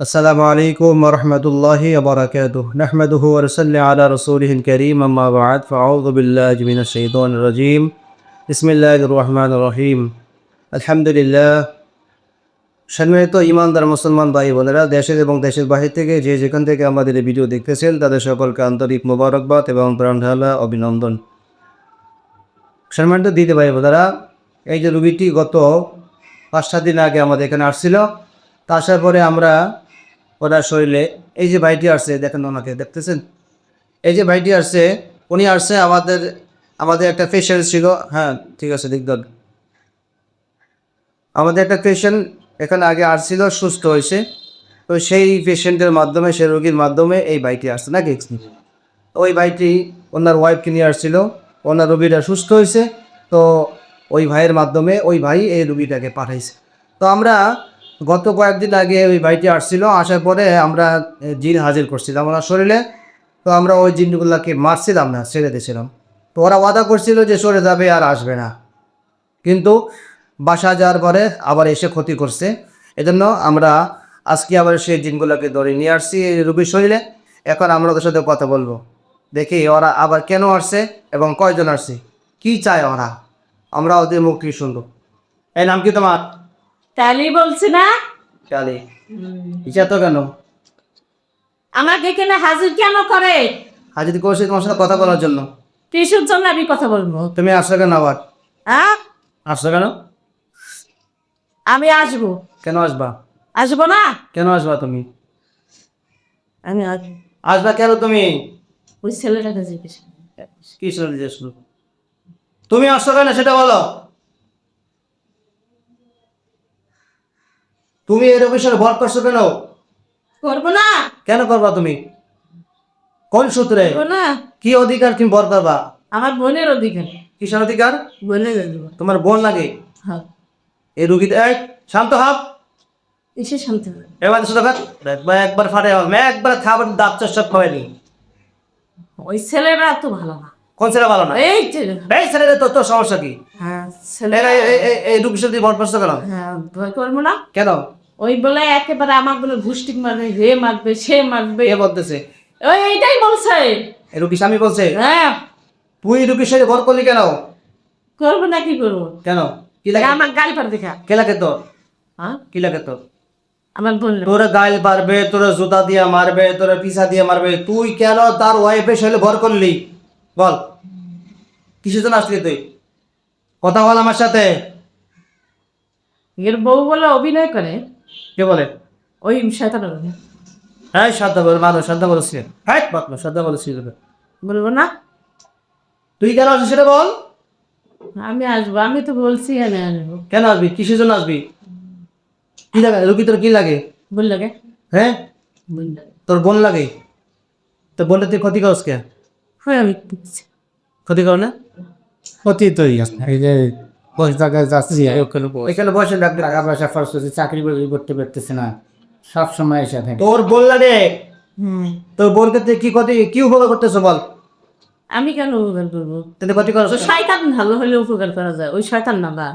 السلام عليكم ورحمة الله وبركاته نحمده ونصلي على رسوله الكريم أما بعد فأعوذ بالله من الشيطان الرجيم بسم الله الرحمن الرحيم الحمد لله সম্মানিত ইমানদার মুসলমান ভাই বোনেরা দেশের এবং দেশের বাহির থেকে যে যেখান থেকে আমাদের এই ভিডিও দেখতেছেন তাদের সকলকে আন্তরিক মোবারকবাদ এবং প্রাণঢালা অভিনন্দন সম্মানিত দিতে ভাই বোনেরা এই যে রুগীটি গত পাঁচ সাত দিন আগে আমাদের এখানে আসছিল তা আসার পরে আমরা ওনার শরীরে। এই যে ভাইটি আসছে, দেখেন ওনাকে, দেখতেছেন? এই যে ভাইটি আসছে, উনি আসছে আমাদের আমাদের একটা পেশেন্ট ছিল। হ্যাঁ ঠিক আছে দিকদল আমাদের একটা পেশেন্ট এখানে আগে আসছিল, সুস্থ হয়েছে। তো সেই পেশেন্টের মাধ্যমে, সেই রোগীর মাধ্যমে এই ভাইটি আসছে, নাকি? ওই ভাইটি, ওনার ওয়াইফকে নিয়ে আসছিল। ওনার রোগীটা সুস্থ হয়েছে। তো ওই ভাইয়ের মাধ্যমে ওই ভাই এই রুগীটাকে পাঠাইছে। তো আমরা গত কয়েকদিন আগে ওই ভাইটি আসছিল, আসার পরে আমরা জিন হাজির করছিলাম ওনার শরীরে, তো আমরা ওই জিনগুলোকে মারছিলাম না, ছেড়ে দিয়েছিলাম। তো ওরা ওয়াদা করছিল যে সরে যাবে আর আসবে না। কিন্তু বাসা যাওয়ার পরে আবার এসে ক্ষতি করছে। এজন্য আমরা আজকে আবার সেই জিনগুলোকে ধরে নিয়ে আসছি রুগীর শরীরে। এখন আমরা ওদের সাথে কথা বলব। দেখি ওরা আবার কেন আসছে এবং কয়জন আসছে? কি চায় ওরা? আমরা ওদের মুখ থেকে শুনব। এই নাম কি তোমার? তাহলেই বলছি না? কালি ইচ্ছা তো কেন? আমাকে এখানে হাজির কেন করে? হাজির করছি তোমার সাথে কথা বলার জন্য। কিসের জন্য আমি কথা বলব? তুমি আসছো কেন আবার? হ্যাঁ? আসছো কেন? আমি আসব। কেন আসবা? আসব না? কেন আসবা তুমি? আমি আসব। আসবা কেন তুমি? ওই ছেলেটাকে জিজ্ঞেস কি শুনে জিজ্ঞেস তুমি আসছো কেন সেটা বলো। তুমি এর বিষয়ে ভর করছ কেন? করব না। কেন করবা তুমি? কোন সূত্রে? না। কি অধিকার তুমি ভর করবা আমার বোনের অধিকার। কিসের অধিকার? দেবো তোমার বোন লাগে? হ্যাঁ। এই রুগীতে এই শান্ত হাব এসে শান্তি। এবার শুধু একবার একবার ফাটে হবে। একবার খাবার দাঁত চাষ সব খাওয়াইনি ওই ছেলেরা তো ভালো না। কোন ছেলে ভালো না? এই যে। এই ছেলে তো তোর সমস্যা কি? হ্যাঁ ছেলে এই- রুগীর সাথে ভর কেন? হ্যাঁ ভয় করব না। কেন? ওই বলে একেবারে আমার বলে ঘুষ্টিক মারবে হে মারবে সে মারবে। এ বলতেছে? ওই এইটাই বলছে। এই রুগী স্বামী বলছে? হ্যাঁ। তুই রুগীর সাথে ভর করলি কেন? করব না কি করব? কেন? কি লাগে? আমার গাড়ি পার দেখা। কে লাগে তোর? হ্যাঁ? কি লাগে তোর? আমার বোন তোরা গাইল পারবে তোরা জুতা দিয়ে মারবে তোরা পিসা দিয়ে মারবে। তুই কেন তার ওয়াইফের শৈলে ভর করলি? বল কিসের জন্য আসলি তুই? কথা বল আমার সাথে। এর বউ বলে অভিনয় করে। কে বলে? ওই শয়তান। হ্যাঁ শ্রদ্ধা বল মানুষ শ্রদ্ধা বলছি হ্যাঁ বাপ না শ্রদ্ধা বলছি বলব না? তুই কেন আসবি সেটা বল। আমি আসব আমি তো বলছি আমি আসব। কেন আসবি? কিসের জন্য আসবি? কি লাগে? রুকি তোর কি লাগে? বলল কে হ্যাঁ? তোর বোন লাগে। তোর বোনটা তুই ক্ষতি করস কে? হয় আমি বুঝছি। ক্ষতি কর না। ক্ষতি তো এই যে বসে জায়গায় যাচ্ছি ওখানে বসে ওইখানে বসে টাকা পয়সা খরচ করছে চাকরি বাকরি করতে পারতেছে না। সব সময় এসে থাকে। তোর লাগে হুম। তোর তুই কি ক্ষতি কি উপকার করতেছো বল। আমি কেন উপকার করব? তুই ক্ষতি করছ তো শয়তান ভালো হলে উপকার করা যায়। ওই শয়তান না বা।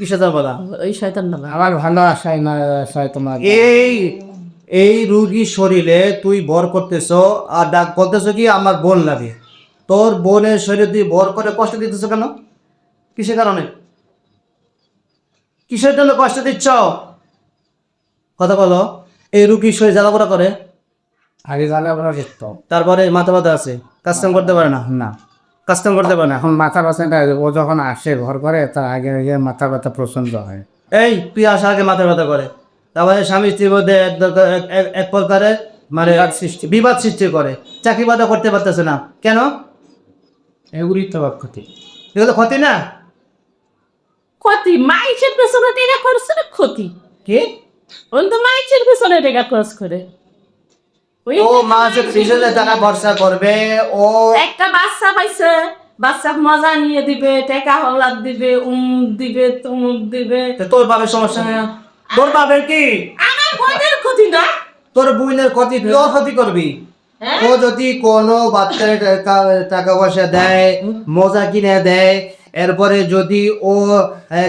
কিসে বলা? ওই শয়তান না আমার ভালো আশায় না আশায় তোমার। এই এই রুগী শরীরে তুই ভর করতেছ আর ডাক বলতেছ কি আমার বোন লাগে। তোর বোনের শরীরে তুই ভর করে কষ্ট দিতেছ কেন? কিসের কারণে? কিসের জন্য কষ্ট দিচ্ছ? কথা বলো। এই রুগী শরীর জ্বালাপোড়া করে? আগে আমরা দেখত তারপরে মাথা ব্যথা আছে? কাস্টম করতে পারে না? না। কাস্টম করতে পারে না? এখন মাথা ব্যথা ও যখন আসে ঘর করে তার আগে আগে মাথা ব্যথা প্রচণ্ড হয়। এই তুই আসার আগে মাথা ব্যথা করে। তারপরে স্বামী স্ত্রীর মধ্যে এক প্রকারে মানে সৃষ্টি। বিবাদ সৃষ্টি করে। চাকরি বাদা করতে পারতেছে না। কেন? এগুলি তো ক্ষতি। এগুলো ক্ষতি না? ক্ষতি? মাইসের পেছনে টেকা করছে না ক্ষতি। কি? ওন তো মাইসের পেছনে টেকা খরচ করে। ও মাসে পিছনে টাকা ভরসা করবে। ও একটা বাচ্চা পাইছে। বাচ্চা মজা নিয়ে দিবে টেকা হলাদ দিবে উমুক দিবে তুমুক দিবে। তো তোর বাবার সমস্যা নেই তোর বাবার কি? আমার বোনের ক্ষতি না। তোর বোনের ক্ষতি তুই ওর ক্ষতি করবি? ও যদি কোনো বাচ্চার টাকা- পয়সা দেয় মজা কিনে দেয় এরপরে যদি ও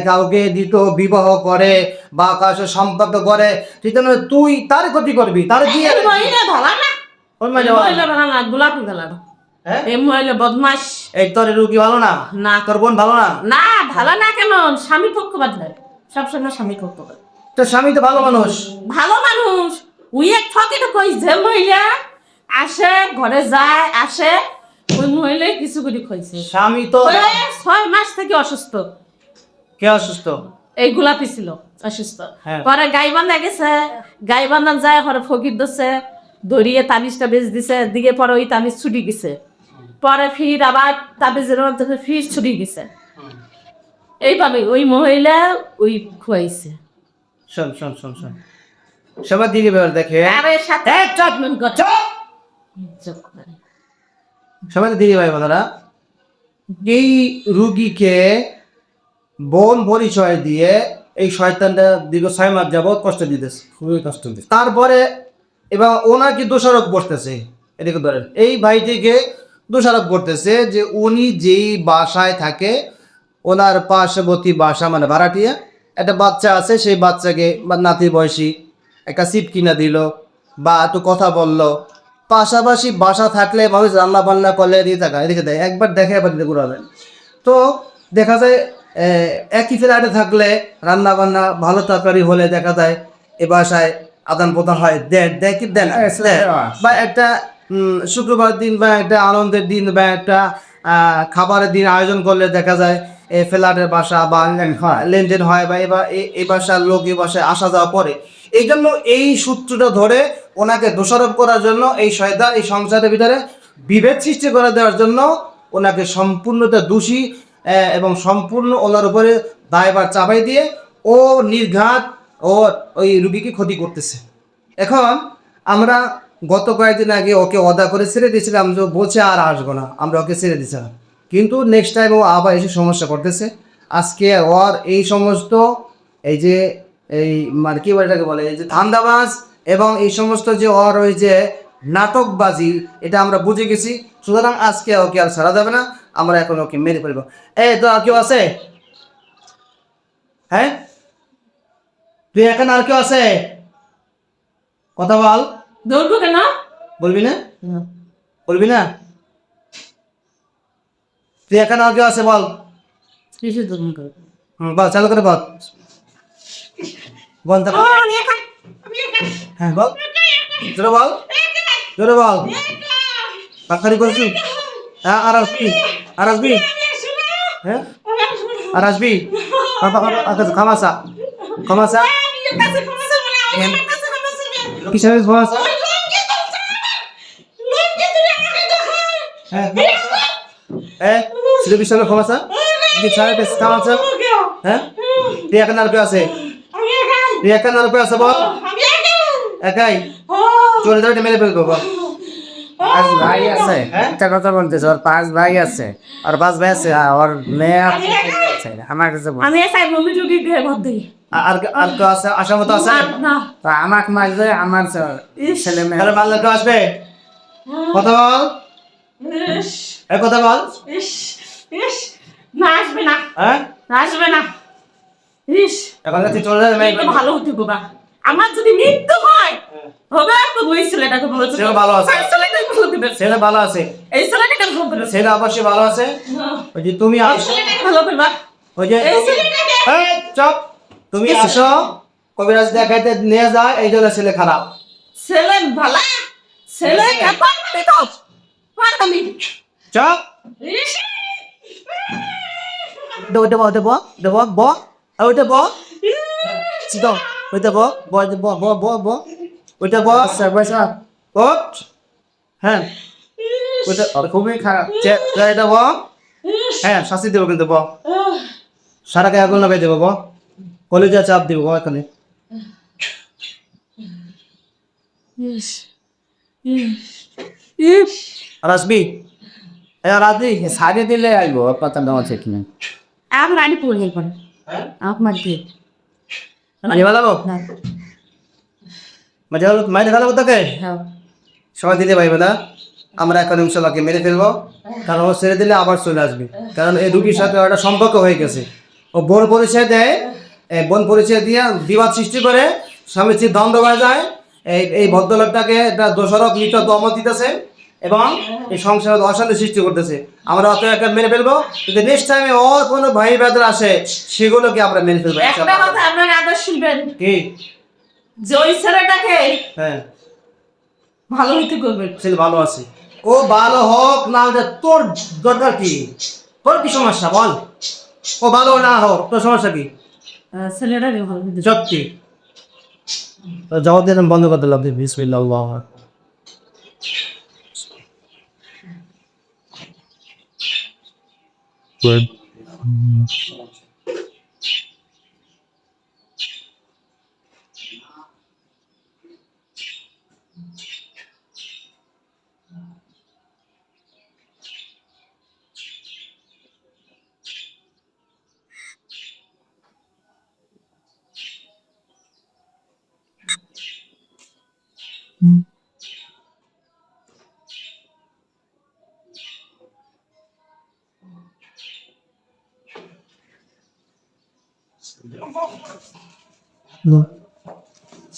কাউকে দিত বিবাহ করে বা সাথে সম্পর্ক করে সেজন্য তুই তার ক্ষতি করবি তার দিয়ে এই মানে গোলাপি কালার হ্যাঁ? এই মহিলা বদমাস এই তোর রুগী ভালো না? না। তোর বোন ভালো না? না ভালো না কেন? স্বামী পক্ষপাত দেয় সবসময় স্বামী পক্ষপাত। তোর স্বামী তো ভালো মানুষ। ভালো মানুষ। উই এক ঠকে তো কই যে মহিলা। আসে ঘরে যায় আসে ওই মহিলা কিছু করে খাইছে। স্বামী তো ছয় মাস থেকে অসুস্থ। কে অসুস্থ? এই গোলাপি ছিল অসুস্থ। হ্যাঁ। পরে গাই বান্ধা গেছে গাই বান্ধান যায় পরে ফকির দিচ্ছে দড়িয়ে তাবিজটা বেচ দিছে দিকে পরে ওই তাবিজ ছুটি গেছে। পরে ফির আবার তাবিজের মধ্যে ফির ছুটি গেছে। এইভাবে ওই মহিলা ওই খুয়াইছে। শোন শোন শোন শোন। সবার দিদি বের দেখে। আরে সাথে ট্রিটমেন্ট করছে সবাই দিদি ভাই বোনেরা এই রুগীকে বোন পরিচয় দিয়ে এই শয়তানটা দীর্ঘ ছয় মাস যাবৎ কষ্ট দিতেছে। খুবই কষ্ট দিচ্ছে। তারপরে এবার ওনাকে দোষারোপ করতেছে? এদিকে ধরেন এই ভাইটিকে দোষারোপ করতেছে যে উনি যেই বাসায় থাকে ওনার পার্শ্ববর্তী বাসা মানে ভাড়াটিয়া একটা বাচ্চা আছে সেই বাচ্চাকে বা নাতি বয়সী একটা সিট কিনা দিল বা একটু কথা বলল পাশাপাশি বাসা থাকলে মানুষ রান্না বান্না করলে দিয়ে থাকা। এদিকে দেয় একবার দেখে এবার দিতে ঘুরাবেন তো দেখা যায় একই ফ্ল্যাটে থাকলে রান্না বান্না ভালো তরকারি হলে দেখা যায় এ বাসায় আদান প্রদান হয়। দেয় দেয় কি? দেন হ্যাঁ। বা একটা শুক্রবার দিন বা একটা আনন্দের দিন বা একটা খাবারের দিন আয়োজন করলে দেখা যায় এ ফ্ল্যাটের বাসা বা। লেনদেন হয়। বা এবার এই- এই বাসার লোক এ বাসায় আসা যাওয়া পরে এই জন্য এই সূত্রটা ধরে ওনাকে দোষারোপ করার জন্য এই শয়তান এই সংসারের ভিতরে বিভেদ সৃষ্টি করে দেওয়ার জন্য ওনাকে সম্পূর্ণতা দোষী এবং সম্পূর্ণ ওনার উপরে দায়ভার চাপাই দিয়ে ও নির্ঘাত ও ওই রুগীকে ক্ষতি করতেছে। এখন আমরা গত কয়েকদিন আগে ওকে অদা করে ছেড়ে দিয়েছিলাম যে বলছে আর আসব না, আমরা ওকে ছেড়ে দিয়েছিলাম। কিন্তু নেক্সট টাইম ও আবার এসে সমস্যা করতেছে। আজকে ওর এই সমস্ত এই যে এই মানে কি বলে এটাকে বলে? এই যে ধান্দাবাজ এবং এই সমস্ত যে ওই যে নাটকবাজি এটা আমরা বুঝে গেছি। সুতরাং আজকে ওকে আর ছাড়া যাবে না আমরা এখন ওকে মেরে ফেলব। এই তো আর কেউ আছে? হ্যাঁ? তুই এখানে আর কেউ আছে? কথা বল। দৌড়বো কেন? বলবি না? বলবি না? তুই এখানে আর কেউ আছে বল। হুম, বল চালু করে বল। বল তারপর। হ্যাঁ বল। জোরে বল। জোরে বল। বাকারি করছি হ্যাঁ আর আসবি। আর আসবি? হ্যাঁ? আর আসবি? খামাসা খামাসা কিসের খামাসা হ্যাঁ হ্যাঁ বিশাল খামাসা কি ছাড়ে খামাসা হ্যাঁ? তুই এখানে আর কেউ আছে। তুই আর কেউ আছে বল। একাই। চলে যাবে মেরে ফেলব পাঁচ ভাই আছে। হ্যাঁ? একটা কথা বলতেছে ওর পাঁচ ভাই আছে। আর পাঁচ ভাই আছে আর ওর মেয়ে আছে। আমার কাছে বল। আমি চাই বমি টুকি দিয়ে দিই। আর- আর আর কেউ আছে? আসার মতো আছে? না। তো আমাকে মারবে আমার ছেলে মেয়ে। কেউ আসবে? কথা বল। এ কথা বল। ইস, ইস। না আসবে না। হ্যাঁ? না আসবে না। ইস এখন তুই চলে যাবে মেরে একটু ভালো হতে বাবা। আমার যদি মৃত্যু হয় হবে তো ওই ছেলেটাকে ভালো ছেলে ভালো আছে। ছেলেটাকে ভালো দিবে। ছেলে ভালো আছে। এই ছেলেটাকে ভালো দিবে। ছেলে অবশ্যই ভালো আছে। ওই যে তুমি আসো ভালো করবা ওই যে এই ছেলেটাকে এই, চুপ। তুমি আসো। কবিরাজ দেখাইতে নিয়ে যায়। এই জন্য ছেলে খারাপ। ছেলে ভালো? ছেলে কেমন দেখো পারতামি চুপ। ইস। ওইটা বল ওইটা ওইটা ব ওইটা চিতো ব ব ব ব ব ওইটা আচ্ছা পয়সা ওট হ্যাঁ। ওইটা খুবই খারাপ। এটা বল। হ্যাঁ শাস্তি দেবো কিন্তু বল। সারা গায়ে আগুন লাগাই দেবো কলেজে চাপ দিব বল এখানে আর আসবি? এ আর আসবি? সারি দিলে আইবো। ওর কথা দেওয়া ঠিক নেই হ্যাঁ? আমার দিয়ে। মাঝে ভালো না। মাঝে ভালো মাঝে ভালো তোকে? হ্যাঁ। সবাই দিতে পারবে না। আমরা এখন ইনশাল্লাহকে মেরে ফেলব। কারণ ও ছেড়ে দিলে আবার চলে আসবে। কারণ এই রুগীর সাথে একটা সম্পর্ক হয়ে গেছে। ও বোন পরিচয় দেয়। এই বোন পরিচয় দিয়ে বিবাদ সৃষ্টি করে স্বামী স্ত্রীর দ্বন্দ্ব হয়ে যায় এই এই ভদ্রলোকটাকে একটা দোষারোপ নিত দমন দিতেছে। এবং এই সংসারে অশান্তি সৃষ্টি করতেছে। আমরা অত একটা মেনে ফেলব যদি নেক্সট টাইমে ওর কোনো ভাই ব্রাদার আসে সেগুলোকে আমরা মেনে ফেলব একটা কথা আপনার আদর শুনবেন। কি? যে ওই ছেলেটাকে হ্যাঁ। ভালো হইতে করবেন। ছেলে ভালো আছে। ও ভালো হোক না হোক, তোর দরকার কি? তোর কি সমস্যা বল। ও ভালো না হোক তোর সমস্যা কি? আহ, ছেলেটাকে ভালো হইতে সত্যি। জবাব দিয়ে বন্ধ করে দিলাম বিসমিল্লাহ আল্লাহ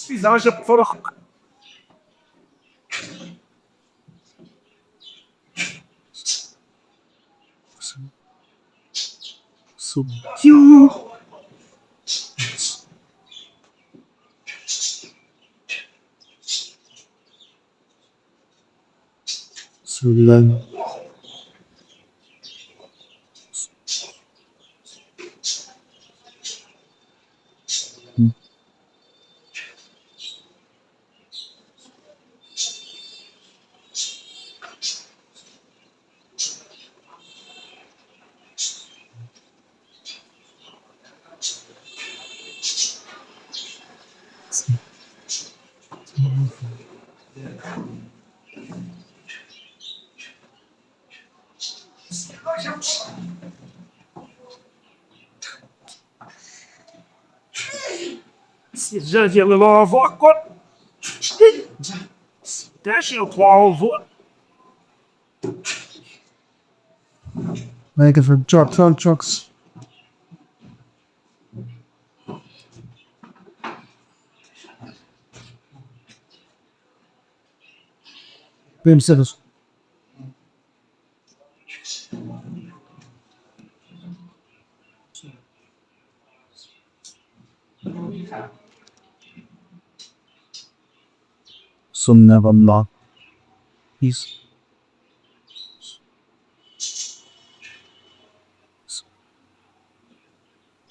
Paisagem foram subiu. Subiu. Já de lilo avó cor. Deixa o qual avô. Making for drop town trucks. Bem, Silas. Sefer. Sunna Allah. Peace.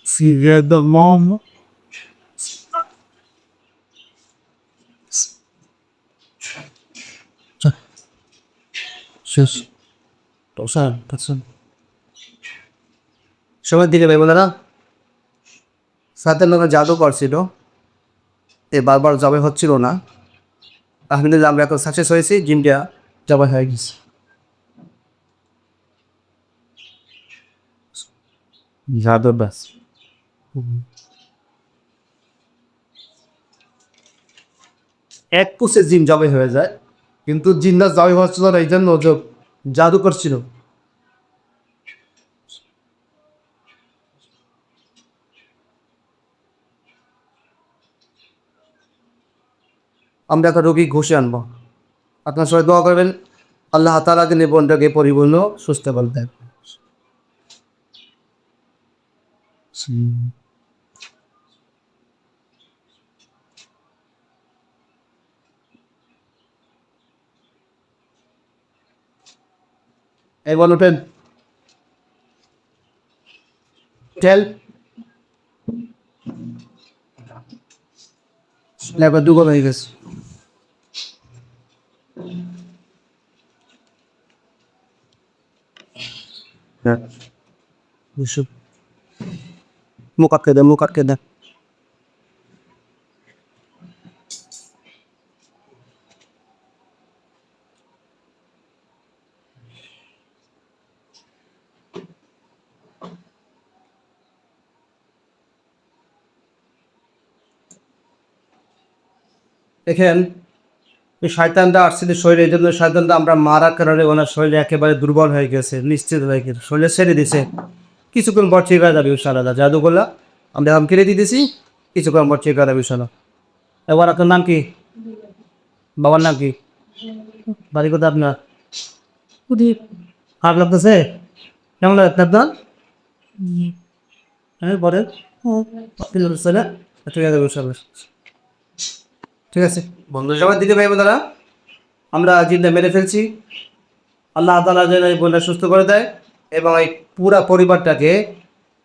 Sigue the mom. শেষ স্যার স্যার সময় দিলে ভাই বোনেরা সাথের লোকের জাদু করছিল এ বারবার জবাই হচ্ছিল না। আলহামদুলিল্লাহ আমরা এখন সাকসেস হয়েছি, জিমটা জবাই হয়ে গেছে। জাদু ব্যাস। এক কুসে জিম জবাই হয়ে যায়, কিন্তু জিন্দাস জবাই হচ্ছিল না এই জন্য যে জাদু আমরা একটা রোগী ঘষে আনব। আপনার সবাই দোয়া করবেন, আল্লাহ তালাকে নিবনটাকে পরিপূর্ণ, সুস্থ বল দেন এই বল ওঠেন টেল হয়ে গেছে। Yusuf. মুখ আটকে দে মুখ আটকে দে দেখেন এই শয়তানটা আসছিল শরীরে এই জন্য শয়তানটা আমরা মারার কারণে ওনার শরীরে একেবারে দুর্বল হয়ে গেছে নিশ্চিত হয়ে গেছে শরীরে ছেড়ে দিছে কিছুক্ষণ পর ঠিক হয়ে যাবে ইনশাআল্লাহ জাদু করলা আমরা আম কেড়ে দিতেছি কিছুক্ষণ পর ঠিক হয়ে যাবে ইনশাআল্লাহ। এবার আপনার নাম কি? বাবার নাম কি? বাড়ি কোথায় আপনার? খারাপ লাগতেছে? কেমন লাগছে আপনার? হ্যাঁ বলেন। ঠিক আছে ঠিক আছে। বন্ধু সবাই দিতে ভাই দাদা আমরা জিন্দা মেরে ফেলছি। আল্লাহ তালা যেন এই বোনটা সুস্থ করে দেয় এবং এই পুরা পরিবারটাকে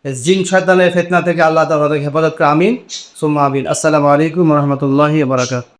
জিন শয়তানের ফেতনা থেকে আল্লাহ তালা হেফাজত করে, আমিন। সুম্মা আমিন। আসসালামু আলাইকুম রহমতুল্লাহি বারাকাত